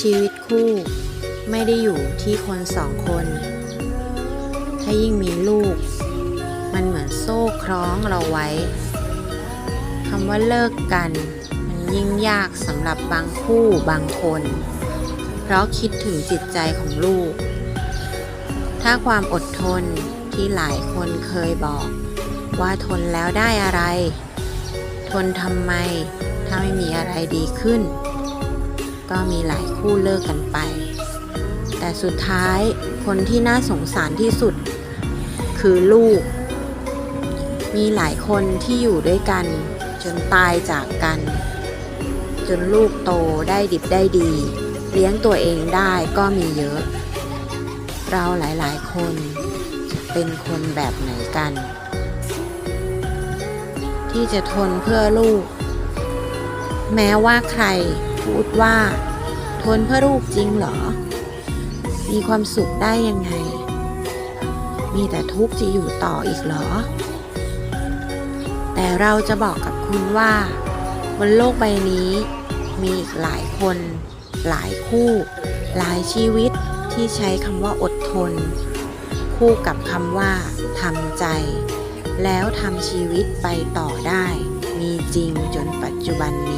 ชีวิตคู่ ไม่ได้อยู่ที่คนสองคน ถ้ายิ่งมีลูก มันเหมือนโซ่คล้องเราไว้คำว่าเลิกกัน มันยิ่งยากสำหรับบางคู่บางคน เพราะคิดถึงจิตใจของลูก ถ้าความอดทนที่หลายคนเคยบอก ว่าทนแล้วได้อะไร ทนทำไมถ้าไม่มีอะไรดีขึ้น ก็มีหลายคู่เลิกกันไป แต่สุดท้ายคนที่น่าสงสารที่สุด คือลูก มีหลายคนที่อยู่ด้วยกัน จนตายจากกัน จนลูกโตได้ดิบได้ดี เลี้ยงตัวเองได้ก็มีเยอะ เราหลายๆ คนเป็นคนแบบไหนกัน ที่จะทนเพื่อลูก แม้ว่าใคร พูดว่า ทนเพื่อลูกจริงเหรอ มีความสุขได้ยังไง มีแต่ทุกข์จะอยู่ต่ออีกเหรอ แต่เราจะบอกกับคุณว่า บนโลกใบนี้ มีอีกหลายคน หลายคู่ หลายชีวิตที่ใช้คำว่าอดทน คู่กับคำว่าทำใจ แล้วทำชีวิตไปต่อได้ มีจริงจนปัจจุบันนี้